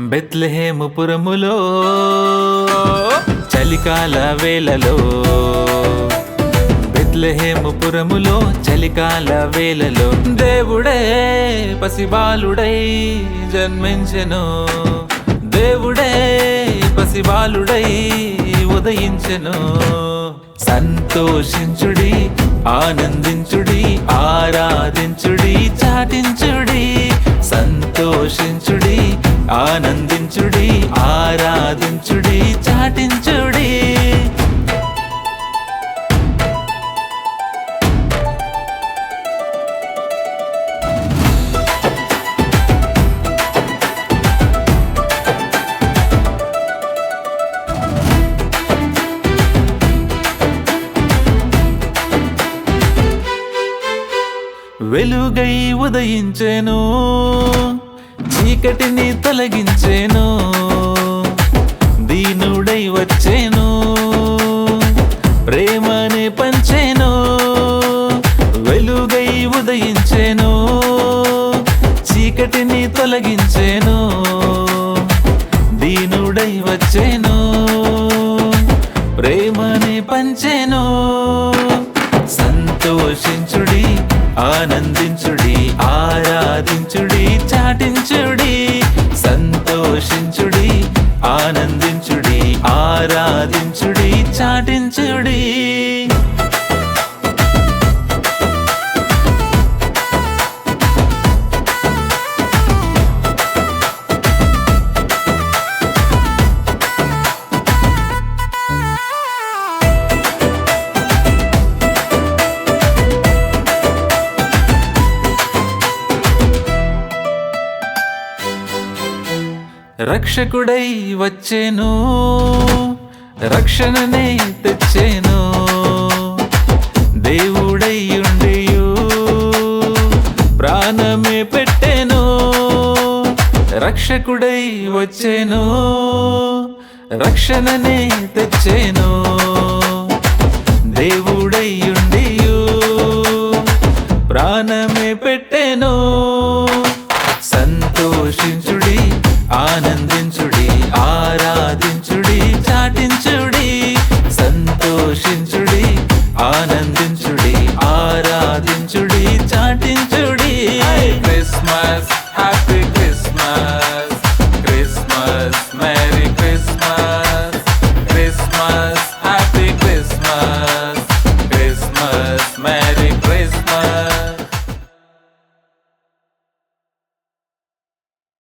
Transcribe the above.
బెత్లహేముపురములో చలికాల వేళలో. బెత్లహేముపురములో చలికాల వేళలో. దేవుడే పసిబాలుడై జన్మించెను. దేవుడే పసిబాలుడై ఉదయించెను. సంతోషించుడి ఆనందించుడి ఆరాధించుడి చాటించుడి. ఆనందించుడి ఆరాధించుడి చాటించుడి. వెలుగై ఉదయించెను. చీకటిని తొలగించేను. దీనుడై వచ్చేను. ప్రేమని పంచేను. వెలుగై ఉదయించేను. చీకటిని తొలగించేను. దీనుడై వచ్చేను. ప్రేమని పంచెను. సంతోషించుడి ఆనందించుడి ఆరాధించుడి చాటించుడి. ఆరాధించుడి ఆరాధించుడి చాటించుడి. రక్షకుడై వచ్చేను రక్షణనే తెచ్చేను. దేవుడై ఉండేయు ప్రాణమే పెట్టేను రక్షకుడై వచ్చేను రక్షణనే తెచ్చేను. దేవుడై ఉండియు ప్రాణమే పెట్టెను సంతోషించుడి ఆనందించుడి. Christmas, Merry Christmas.